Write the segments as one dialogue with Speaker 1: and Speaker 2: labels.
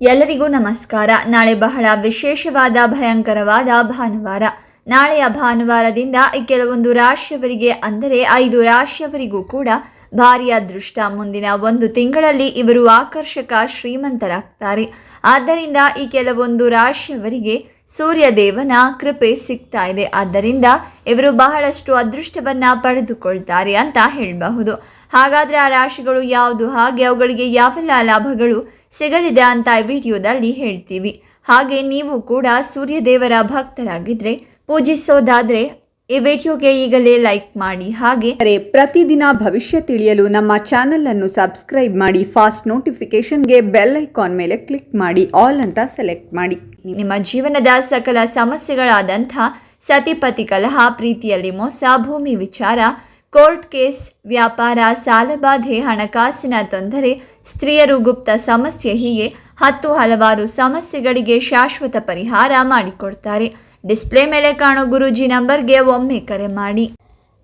Speaker 1: ಎಲ್ಲರಿಗೂ ನಮಸ್ಕಾರ. ನಾಳೆ ಬಹಳ ವಿಶೇಷವಾದ, ಭಯಂಕರವಾದ ಭಾನುವಾರ. ನಾಳೆಯ ಭಾನುವಾರದಿಂದ ಈ ಕೆಲವೊಂದು ರಾಶಿಯವರಿಗೆ, ಅಂದರೆ ಐದು ರಾಶಿಯವರಿಗೂ ಕೂಡ ಭಾರೀ ಅದೃಷ್ಟ. ಮುಂದಿನ ಒಂದು ತಿಂಗಳಲ್ಲಿ ಇವರು ಆಕರ್ಷಕ, ಶ್ರೀಮಂತರಾಗ್ತಾರೆ. ಆದ್ದರಿಂದ ಈ ಕೆಲವೊಂದು ರಾಶಿಯವರಿಗೆ ಸೂರ್ಯ ದೇವನ ಕೃಪೆ ಸಿಗ್ತಾ ಇದೆ. ಆದ್ದರಿಂದ ಇವರು ಬಹಳಷ್ಟು ಅದೃಷ್ಟವನ್ನು ಪಡೆದುಕೊಳ್ತಾರೆ ಅಂತ ಹೇಳಬಹುದು. ಹಾಗಾದ್ರೆ ಆ ರಾಶಿಗಳು ಯಾವುದು? ಹಾಗೆ ಅವುಗಳಿಗೆ ಯಾವೆಲ್ಲ ಲಾಭಗಳು ಸಿಗಲಿದೆ ಅಂತ ಈ ವಿಡಿಯೋದಲ್ಲಿ ಹೇಳ್ತೀವಿ. ಹಾಗೆ ನೀವು ಕೂಡ ಸೂರ್ಯದೇವರ ಭಕ್ತರಾಗಿದ್ದರೆ ಪೂಜಿಸೋದಾದ್ರೆ ಈ ವಿಡಿಯೋಗೆ ಈಗಲೇ ಲೈಕ್ ಮಾಡಿ. ಹಾಗೆ
Speaker 2: ಅರೆ ಪ್ರತಿದಿನ ಭವಿಷ್ಯ ತಿಳಿಯಲು ನಮ್ಮ ಚಾನೆಲ್ ಅನ್ನು ಸಬ್ಸ್ಕ್ರೈಬ್ ಮಾಡಿ ಫಾಸ್ಟ್ ನೋಟಿಫಿಕೇಶನ್ಗೆ ಬೆಲ್ ಐಕಾನ್ ಮೇಲೆ ಕ್ಲಿಕ್ ಮಾಡಿ ಆಲ್ ಅಂತ ಸೆಲೆಕ್ಟ್ ಮಾಡಿ.
Speaker 1: ನಿಮ್ಮ ಜೀವನದ ಸಕಲ ಸಮಸ್ಯೆಗಳಾದಂಥ ಸತಿಪತಿ ಕಲಹ ಪ್ರೀತಿಯಲ್ಲಿ ಮೋಸ ಭೂಮಿ ವಿಚಾರ ಕೋರ್ಟ್ ಕೇಸ್, ವ್ಯಾಪಾರ ಸಾಲಬಾಧೆ ಹಣಕಾಸಿನ ತೊಂದರೆ, ಸ್ತ್ರೀಯರು ಗುಪ್ತ ಸಮಸ್ಯೆ ಹೀಗೆ ಹತ್ತು ಹಲವಾರು ಸಮಸ್ಯೆಗಳಿಗೆ ಶಾಶ್ವತ ಪರಿಹಾರ ಮಾಡಿಕೊಡ್ತಾರೆ. ಡಿಸ್ಪ್ಲೇ ಮೇಲೆ ಕಾಣೋ ಗುರೂಜಿ ನಂಬರ್ಗೆ ಒಮ್ಮೆ ಕರೆ ಮಾಡಿ.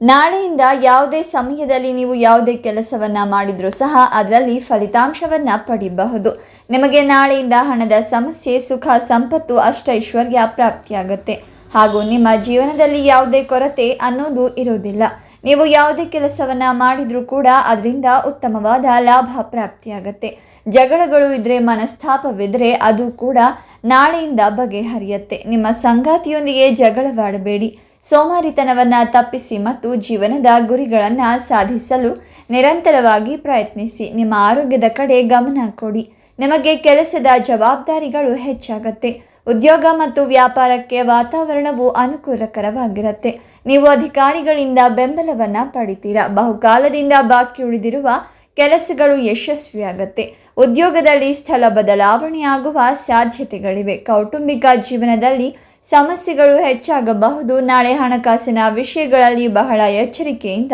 Speaker 1: ನಾಳೆಯಿಂದ ಯಾವುದೇ ಸಮಯದಲ್ಲಿ ನೀವು ಯಾವುದೇ ಕೆಲಸವನ್ನ ಮಾಡಿದರೂ ಸಹ ಅದರಲ್ಲಿ ಫಲಿತಾಂಶವನ್ನ ಪಡಿಬಹುದು. ನಿಮಗೆ ನಾಳೆಯಿಂದ ಹಣದ ಸಮಸ್ಯೆ, ಸುಖ, ಸಂಪತ್ತು ಅಷ್ಟೈಶ್ವರ್ಯ ಪ್ರಾಪ್ತಿಯಾಗುತ್ತೆ. ಹಾಗೂ ನಿಮ್ಮ ಜೀವನದಲ್ಲಿ ಯಾವುದೇ ಕೊರತೆ ಅನ್ನೋದು ಇರೋದಿಲ್ಲ. ನೀವು ಯಾವುದೇ ಕೆಲಸವನ್ನ ಮಾಡಿದರೂ ಕೂಡ ಅದರಿಂದ ಉತ್ತಮವಾದ ಲಾಭ ಪ್ರಾಪ್ತಿಯಾಗತ್ತೆ. ಜಗಳಗಳು ಇದ್ರೆ ಮನಸ್ತಾಪವಿದ್ದರೆ ಅದು ಕೂಡ ನಾಳೆಯಿಂದ ಬಗೆಹರಿಯುತ್ತೆ. ನಿಮ್ಮ ಸಂಗಾತಿಯೊಂದಿಗೆ ಜಗಳವಾಡಬೇಡಿ. ಸೋಮಾರಿತನವನ್ನು ತಪ್ಪಿಸಿ ಮತ್ತು ಜೀವನದ ಗುರಿಗಳನ್ನು ಸಾಧಿಸಲು ನಿರಂತರವಾಗಿ ಪ್ರಯತ್ನಿಸಿ. ನಿಮ್ಮ ಆರೋಗ್ಯದ ಕಡೆ ಗಮನ ಕೊಡಿ. ನಿಮಗೆ ಕೆಲಸದ ಜವಾಬ್ದಾರಿಗಳು ಹೆಚ್ಚಾಗತ್ತೆ. ಉದ್ಯೋಗ ಮತ್ತು ವ್ಯಾಪಾರಕ್ಕೆ ವಾತಾವರಣವು ಅನುಕೂಲಕರವಾಗಿರುತ್ತೆ. ನೀವು ಅಧಿಕಾರಿಗಳಿಂದ ಬೆಂಬಲವನ್ನು ಪಡಿತೀರಾ? ಬಹುಕಾಲದಿಂದ ಬಾಕಿ ಉಳಿದಿರುವ ಕೆಲಸಗಳು ಯಶಸ್ವಿಯಾಗತ್ತೆ. ಉದ್ಯೋಗದಲ್ಲಿ ಸ್ಥಳ ಬದಲಾವಣೆಯಾಗುವ ಸಾಧ್ಯತೆಗಳಿವೆ. ಕೌಟುಂಬಿಕ ಜೀವನದಲ್ಲಿ ಸಮಸ್ಯೆಗಳು ಹೆಚ್ಚಾಗಬಹುದು. ನಾಳೆ ಹಣಕಾಸಿನ ವಿಷಯಗಳಲ್ಲಿ ಬಹಳ ಎಚ್ಚರಿಕೆಯಿಂದ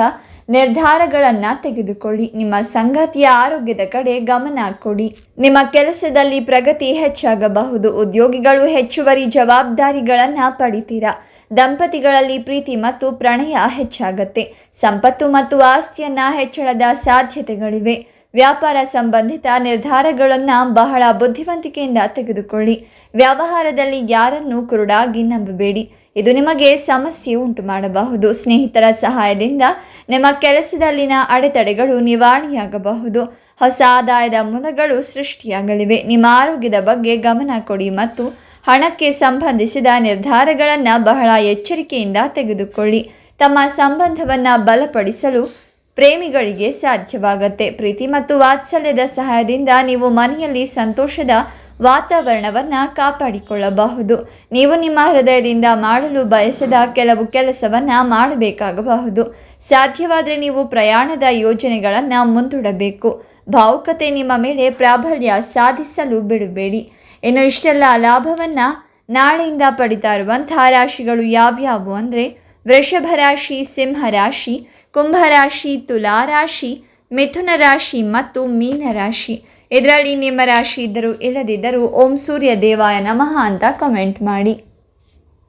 Speaker 1: ನಿರ್ಧಾರಗಳನ್ನು ತೆಗೆದುಕೊಳ್ಳಿ. ನಿಮ್ಮ ಸಂಗಾತಿಯ ಆರೋಗ್ಯದ ಕಡೆ ಗಮನ ಕೊಡಿ. ನಿಮ್ಮ ಕೆಲಸದಲ್ಲಿ ಪ್ರಗತಿ ಹೆಚ್ಚಾಗಬಹುದು. ಉದ್ಯೋಗಿಗಳು ಹೆಚ್ಚುವರಿ ಜವಾಬ್ದಾರಿಗಳನ್ನು ಪಡಿತೀರಾ? ದಂಪತಿಗಳಲ್ಲಿ ಪ್ರೀತಿ ಮತ್ತು ಪ್ರಣಯ ಹೆಚ್ಚಾಗತ್ತೆ. ಸಂಪತ್ತು ಮತ್ತು ಆಸ್ತಿಯನ್ನ ಹೆಚ್ಚಳದ ಸಾಧ್ಯತೆಗಳಿವೆ. ವ್ಯಾಪಾರ ಸಂಬಂಧಿತ ನಿರ್ಧಾರಗಳನ್ನು ಬಹಳ ಬುದ್ಧಿವಂತಿಕೆಯಿಂದ ತೆಗೆದುಕೊಳ್ಳಿ. ವ್ಯವಹಾರದಲ್ಲಿ ಯಾರನ್ನು ಕುರುಡಾಗಿ ನಂಬಬೇಡಿ. ಇದು ನಿಮಗೆ ಸಮಸ್ಯೆ ಉಂಟು ಮಾಡಬಹುದು. ಸ್ನೇಹಿತರ ಸಹಾಯದಿಂದ ನಿಮ್ಮ ಕೆಲಸದಲ್ಲಿನ ಅಡೆತಡೆಗಳು ನಿವಾರಣೆಯಾಗಬಹುದು. ಹೊಸ ಆದಾಯದ ಮೂಲಗಳು ಸೃಷ್ಟಿಯಾಗಲಿವೆ. ನಿಮ್ಮ ಆರೋಗ್ಯದ ಬಗ್ಗೆ ಗಮನ ಕೊಡಿ ಮತ್ತು ಹಣಕ್ಕೆ ಸಂಬಂಧಿಸಿದ ನಿರ್ಧಾರಗಳನ್ನು ಬಹಳ ಎಚ್ಚರಿಕೆಯಿಂದ ತೆಗೆದುಕೊಳ್ಳಿ. ತಮ್ಮ ಸಂಬಂಧವನ್ನು ಬಲಪಡಿಸಲು ಪ್ರೇಮಿಗಳಿಗೆ ಸಾಧ್ಯವಾಗತ್ತೆ. ಪ್ರೀತಿ ಮತ್ತು ವಾತ್ಸಲ್ಯದ ಸಹಾಯದಿಂದ ನೀವು ಮನೆಯಲ್ಲಿ ಸಂತೋಷದ ವಾತಾವರಣವನ್ನು ಕಾಪಾಡಿಕೊಳ್ಳಬಹುದು. ನೀವು ನಿಮ್ಮ ಹೃದಯದಿಂದ ಮಾಡಲು ಬಯಸದ ಕೆಲವು ಕೆಲಸವನ್ನು ಮಾಡಬೇಕಾಗಬಹುದು. ಸಾಧ್ಯವಾದರೆ ನೀವು ಪ್ರಯಾಣದ ಯೋಜನೆಗಳನ್ನು ಮುಂದೂಡಬೇಕು. ಭಾವುಕತೆ ನಿಮ್ಮ ಮೇಲೆ ಪ್ರಾಬಲ್ಯ ಸಾಧಿಸಲು ಬಿಡಬೇಡಿ. ಇನ್ನು ಇಷ್ಟೆಲ್ಲ ಲಾಭವನ್ನು ನಾಳೆಯಿಂದ ಪಡಿತಾ ಇರುವಂತಹ ರಾಶಿಗಳು ಯಾವ್ಯಾವು ಅಂದರೆ ವೃಷಭ ರಾಶಿ, ಸಿಂಹ ರಾಶಿ ಕುಂಭರಾಶಿ ತುಲಾ ರಾಶಿ ಮಿಥುನ ರಾಶಿ ಮತ್ತು ಮೀನ ರಾಶಿ ಇದರಲ್ಲಿ ನಿಮ್ಮ ರಾಶಿ ಇದ್ದರೂ ಇಲ್ಲದಿದ್ದರೂ ಓಂ ಸೂರ್ಯ ದೇವಾಯ ನಮಃ ಅಂತ ಕಮೆಂಟ್ ಮಾಡಿ.